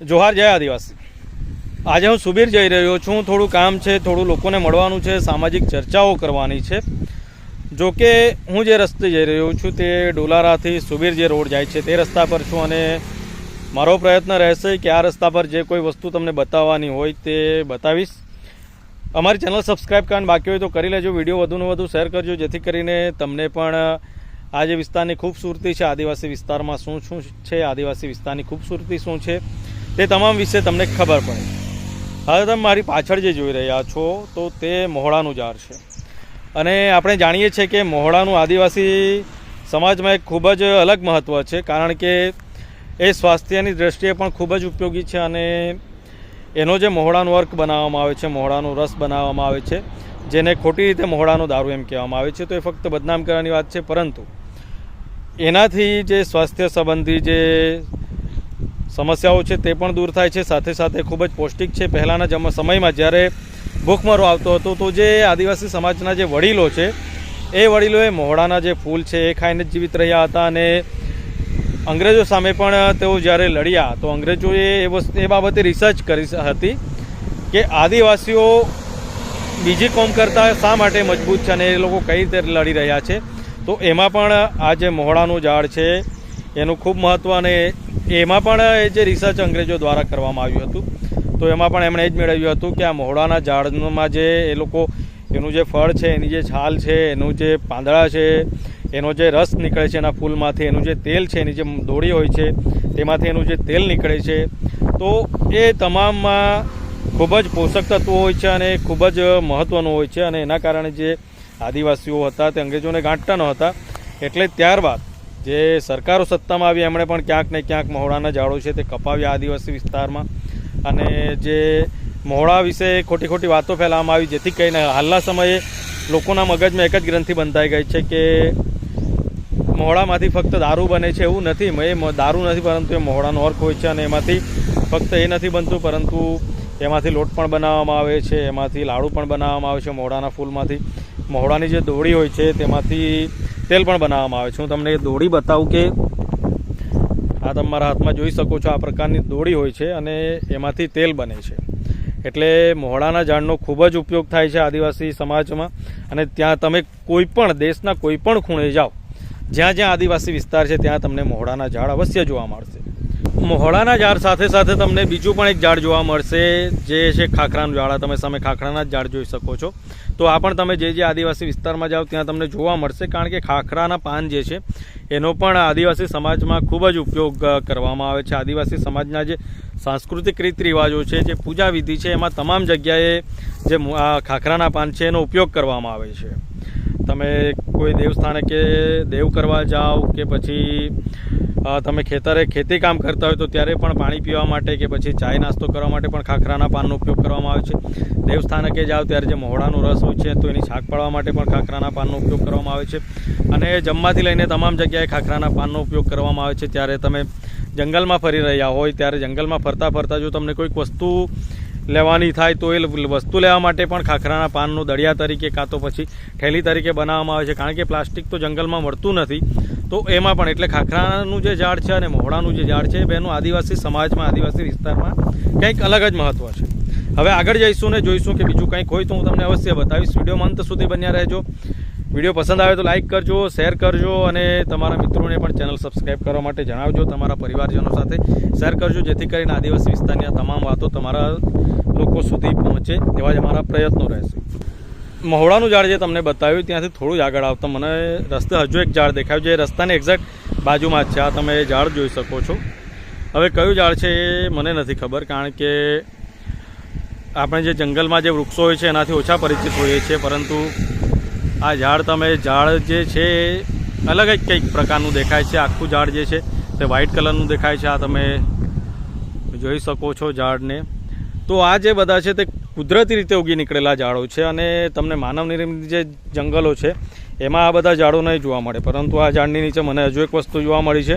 જોહાર જય આદિવાસી. આજે હું સુબીર જઈ રહ્યો છું. થોડું કામ છે, થોડું લોકોને મળવાનું છે, સામાજિક ચર્ચાઓ કરવાની છે. જો કે હું જે રસ્તે જઈ રહ્યો છું તે ડોલારાથી સુબીર જે રોડ જાય છે તે રસ્તા પર છું અને મારો પ્રયત્ન રહેશે કે આ રસ્તા પર જે કોઈ વસ્તુ તમને બતાવવાની હોય તે બતાવીશ. અમારી ચેનલ સબસ્ક્રાઈબ કરવાનું બાકી હોય તો કરી લેજો. વીડિયો વધુને વધુ શેર કરજો, જેથી કરીને તમને પણ આ જે વિસ્તારની ખૂબસૂરતી છે, આદિવાસી વિસ્તારમાં શું શું છે, આદિવાસી વિસ્તારની ખૂબસૂરતી શું છે તે તમામ વિશે તમને ખબર પડે. હવે તમે મારી પાછળ જે જોઈ રહ્યા છો, તો તે મોહળાનું ઝાડ છે. અને આપણે જાણીએ છીએ કે મોહળાનું આદિવાસી સમાજમાં એક ખૂબ જ અલગ મહત્ત્વ છે, કારણ કે એ સ્વાસ્થ્યની દ્રષ્ટિએ પણ ખૂબ જ ઉપયોગી છે અને એનો જે મોહળાનું વર્ક બનાવવામાં આવે છે, મોહળાનો રસ બનાવવામાં આવે છે, જેને ખોટી રીતે મોહળાનો દારૂ એમ કહેવામાં આવે છે, તો એ ફક્ત બદનામ કરવાની વાત છે, પરંતુ એનાથી જે સ્વાસ્થ્ય સંબંધી જે સમસ્યાઓ છે તે પણ દૂર થાય છે. સાથે સાથે ખૂબ જ પૌષ્ટિક છે. પહેલાંના સમયમાં જ્યારે ભૂખમરો આવતો હતો, તો જે આદિવાસી સમાજના જે વડીલો છે, એ વડીલોએ મોહડાના જે ફૂલ છે, એ ખાઈને જ જીવિત રહ્યા હતા અને અંગ્રેજો સામે પણ તેઓ જ્યારે લડ્યા, તો અંગ્રેજોએ એ વસ્તુ, એ બાબતે રિસર્ચ કરી હતી કે આદિવાસીઓ બીજી કોમ કરતાં શા માટે મજબૂત છે અને એ લોકો કઈ રીતે લડી રહ્યા છે? તો એમાં પણ આ જે મોહડાનું ઝાડ છે એનું ખૂબ મહત્ત્વ અને એમાં પણ એ જે રિસર્ચ અંગ્રેજો દ્વારા કરવામાં આવ્યું હતું, તો એમાં પણ એમણે એ જ મેળવ્યું હતું કે આ મોહડાના ઝાડમાં જે એ લોકો, એનું જે ફળ છે, એની જે છાલ છે, એનું જે પાંદડા છે, એનો જે રસ નીકળે છે એના ફૂલમાંથી, એનું જે તેલ છે, એની જે દોડી હોય છે, તેમાંથી એનું જે તેલ નીકળે છે, તો એ તમામમાં ખૂબ જ પોષક તત્વો હોય છે અને ખૂબ જ મહત્ત્વનું હોય છે અને એના કારણે જે આદિવાસીઓ હતા તે અંગ્રેજોને ગાંઠતા ન હતા એટલે ત્યારબાદ જે સરકારો સત્તામાં આવી, એમણે પણ ક્યાંક ને ક્યાંક મહોડાના ઝાડો છે તે કપાવ્યા આદિવાસી વિસ્તારમાં. અને જે મહોડા વિશે ખોટી ખોટી વાતો ફેલાવવામાં આવી, જેથી કરીને હાલના સમયે લોકોના મગજમાં એક જ ગ્રંથિ બંધાઈ ગઈ છે કે મોહડામાંથી ફક્ત દારૂ બને છે એવું નથી. એ દારૂ નથી પરંતુ એ મહોડાનો અર્ક હોય છે અને એમાંથી ફક્ત એ નથી બનતું, પરંતુ એમાંથી લોટ પણ બનાવવામાં આવે છે, એમાંથી લાડુ પણ બનાવવામાં આવે છે મહોડાના ફૂલમાંથી. મહોડાની જે દોડી હોય છે તેમાંથી તેલ પણ બનાવવામાં આવે છે. હું તમને એ દોડી બતાવું કે આ તમારા હાથમાં જોઈ શકો છો, આ પ્રકારની દોડી હોય છે અને એમાંથી તેલ બને છે. એટલે મોહડાના ઝાડનો ખૂબ જ ઉપયોગ થાય છે આદિવાસી સમાજમાં અને ત્યાં તમે કોઈ પણ દેશના કોઈ પણ ખૂણે જાઓ, જ્યાં જ્યાં આદિવાસી વિસ્તાર છે, ત્યાં તમને મોહળાના ઝાડ અવશ્ય જોવા મળશે. મોહડાના ઝાડ સાથે સાથે તમને બીજું પણ એક ઝાડ જોવા મળશે, જે છે ખાખરાનું ઝાડ. તમે સામે ખાખરાના જ ઝાડ જોઈ શકો છો. તો આ પણ તમે જે જે આદિવાસી વિસ્તારમાં જાઓ, ત્યાં તમને જોવા મળશે, કારણ કે ખાખરાના પાન જે છે, એનો પણ આદિવાસી સમાજમાં ખૂબ જ ઉપયોગ કરવામાં આવે છે. આદિવાસી સમાજના જે સાંસ્કૃતિક રીત રિવાજો છે, જે પૂજા વિધિ છે, એમાં તમામ જગ્યાએ જે ખાખરાના પાન છે, એનો ઉપયોગ કરવામાં આવે છે. તમે કોઈ દેવસ્થાને કે દેવ કરવા જાઓ કે પછી તમે ખેતરે ખેતી કામ કરતા હોય તો ત્યારે પણ પાણી પીવા માટે કે પછી ચાય નાસ્તો કરવા માટે પણ ખાખરાના પાનનો ઉપયોગ કરવામાં આવે છે. દેવસ્થાને જાઓ ત્યારે જે મહોડાનો રસ હોય છે તો એની છાક પાડવા માટે પણ ખાખરાના પાનનો ઉપયોગ કરવામાં આવે છે. અને જમવાથી લઈને તમામ જગ્યાએ ખાખરાના પાનનો ઉપયોગ કરવામાં આવે છે. ત્યારે તમે જંગલમાં ફરી રહ્યા હોય, ત્યારે જંગલમાં ફરતા ફરતા જો તમને કોઈક વસ્તુ લેવાની થાય તો એ વસ્તુ લેવા માટે પણ ખાખરાના પાનનું દળિયા તરીકે કાં તો પછી ઠેલી તરીકે બનાવવામાં આવે છે. કારણ કે પ્લાસ્ટિક તો જંગલમાં મળતું નથી. તો એમાં પણ એટલે ખાખરાનું જે ઝાડ છે અને મોહડાનું જે ઝાડ છે બેનું આદિવાસી સમાજમાં, આદિવાસી વિસ્તારમાં કંઈક અલગ જ મહત્ત્વ છે. હવે આગળ જઈશું ને જોઈશું કે બીજું કંઈક હોય તો હું તમને અવશ્ય બતાવીશ. વિડીયોમાં અંત સુધી બન્યા રહેજો. વીડિયો પસંદ આવે તો લાઈક કરજો, શેર કરજો અને તમારા મિત્રોને પણ ચેનલ સબસ્ક્રાઈબ કરવા માટે જણાવજો, તમારા પરિવારજનો સાથે શેર કરજો, જેથી કરીને આદિવાસી વિસ્તારની આ તમામ વાતો તમારા લોકો સુધી પહોંચે એવા જ અમારા પ્રયત્નો રહેશે. મહોડાનું ઝાડ જે તમને બતાવ્યું, ત્યાંથી થોડું જ આગળ આવતા મને રસ્તે હજુ એક ઝાડ દેખાયું જે રસ્તાની એક્ઝેક્ટ બાજુમાં જ છે. આ તમે ઝાડ જોઈ શકો છો. હવે કયું ઝાડ છે એ મને નથી ખબર, કારણ કે આપણે જે જંગલમાં જે વૃક્ષો હોય છે, એનાથી ઓછા પરિચિત હોઈએ છીએ, પરંતુ આ ઝાડ તમે, ઝાડ જે છે, અલગ જ કંઈક પ્રકારનું દેખાય છે. આખું ઝાડ જે છે, તે વ્હાઇટ કલરનું દેખાય છે. આ તમે જોઈ શકો છો ઝાડને. તો આ જે બધા છે, તે કુદરતી રીતે ઉગી નીકળેલા ઝાડો છે અને તમને માનવ નિર્મિત જે જંગલો છે, એમાં આ બધા ઝાડો નહીં જોવા મળે. પરંતુ આ ઝાડની નીચે મને હજુ એક વસ્તુ જોવા મળી છે.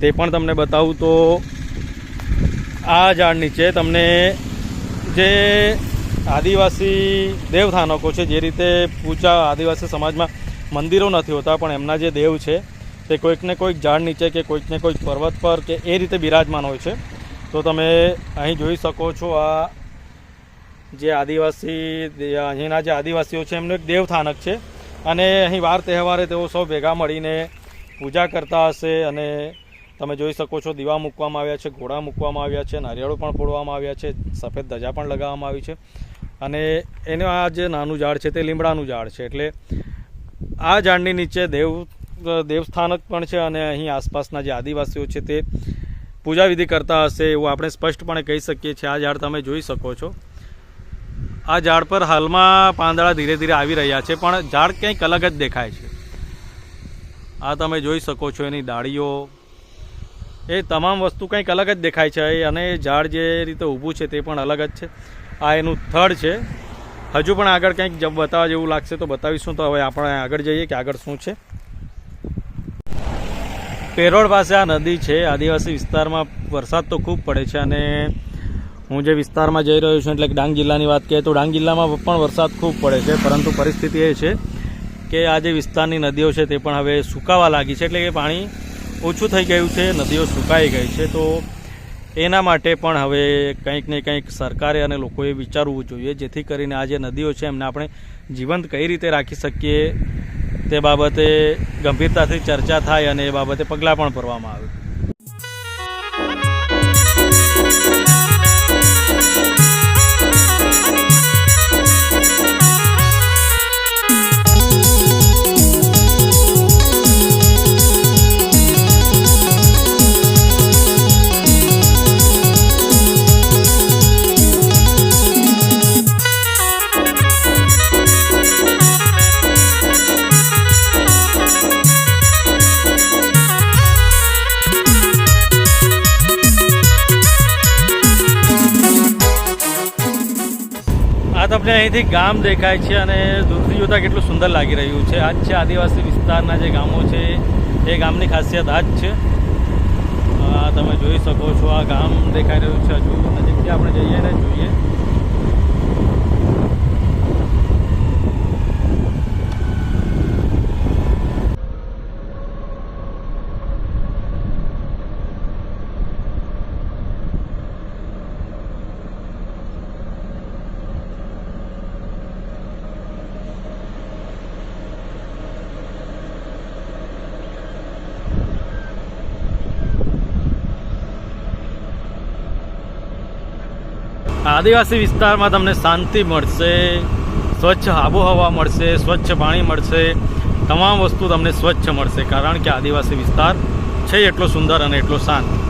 તે પણ તમને બતાવું તો આ ઝાડ નીચે તમને જે આદિવાસી દેવસ્થાનકો છે, જે રીતે પૂજા આદિવાસી સમાજમાં મંદિરો નથી હોતા, પણ એમના જે દેવ છે, તે કોઈકને કોઈક ઝાડ નીચે કે કોઈકને કોઈક પર્વત પર કે એ રીતે બિરાજમાન હોય છે. તો તમે અહીં જોઈ શકો છો આ જે આદિવાસી, અહીંના જે આદિવાસીઓ છે, એમનું એક દેવથાનક છે. અને અહીં વાર તહેવારે તેઓ સૌ ભેગા મળીને પૂજા કરતા હશે અને તમે જોઈ શકો છો, દીવા મૂકવામાં આવ્યા છે, ઘોડા મૂકવામાં આવ્યા છે, નારિયેળો પણ ફોડવામાં આવ્યા છે, સફેદ ધજા પણ લગાવવામાં આવી છે. અને એનું આ જે નાનું ઝાડ છે તે લીમડાનું ઝાડ છે. એટલે આ ઝાડની નીચે દેવ, દેવસ્થાનક પણ છે અને અહીં આસપાસના જે આદિવાસીઓ છે તે પૂજા વિધિ કરતા હશે એવું આપણે સ્પષ્ટપણે કહી શકીએ છીએ. આ ઝાડ તમે જોઈ શકો છો. આ ઝાડ પર હાલમાં પાંદડા ધીરે ધીરે આવી રહ્યા છે, પણ ઝાડ કંઈક અલગ જ દેખાય છે. આ તમે જોઈ શકો છો એની ડાળીઓ. એ તમામ વસ્તુ કંઈક અલગ જ દેખાય છે. અને ઝાડ જે રીતે ઊભું છે તે પણ અલગ જ છે. આ એનું થડ છે. હજુ પણ આગળ કંઈક બતાવવા જેવું લાગશે તો બતાવીશું. તો હવે આપણે આગળ જઈએ કે આગળ શું છે. પેરોડ પાસે આ નદી છે. આદિવાસી વિસ્તારમાં વરસાદ તો ખૂબ પડે છે અને હું જે વિસ્તારમાં જઈ રહ્યો છું, એટલે ડાંગ જિલ્લાની વાત કરીએ તો ડાંગ જિલ્લામાં પણ વરસાદ ખૂબ પડે છે. પરંતુ પરિસ્થિતિ એ છે કે આ જે વિસ્તારની નદીઓ છે તે પણ હવે સુકાવા લાગી છે. એટલે કે પાણી ઓછું થઈ ગયું છે. નદીઓ સુકાઈ ગઈ છે. તો એના માટે પણ હવે કંઈક ને કંઈક સરકારે અને લોકોએ વિચારવું જોઈએ. જેથી કરીને આ જે નદીઓ છે, એમને આપણે જીવંત કઈ રીતે રાખી શકીએ તે બાબતે ગંભીરતાથી ચર્ચા થાય અને એ બાબતે પગલાં પણ ભરવામાં આવે. આ અહીંથી ગામ દેખાય છે અને દૂરથી જોતાં કેટલું સુંદર લાગી રહ્યું છે. આ જ છે આદિવાસી વિસ્તારના જે ગામો છે, એ ગામની ખાસિયત આ જ છે તમે જોઈ શકો છો, આ ગામ દેખાઈ રહ્યું છે હજુ. નજીકથી આપણે જઈએ ને, જોઈએ. આદિવાસી વિસ્તારમાં તમને શાંતિ મળશે, સ્વચ્છ આબોહવા મળશે, સ્વચ્છ પાણી મળશે, તમામ વસ્તુ તમને સ્વચ્છ મળશે. કારણ કે આદિવાસી વિસ્તાર છે એટલો સુંદર અને એટલો શાંત.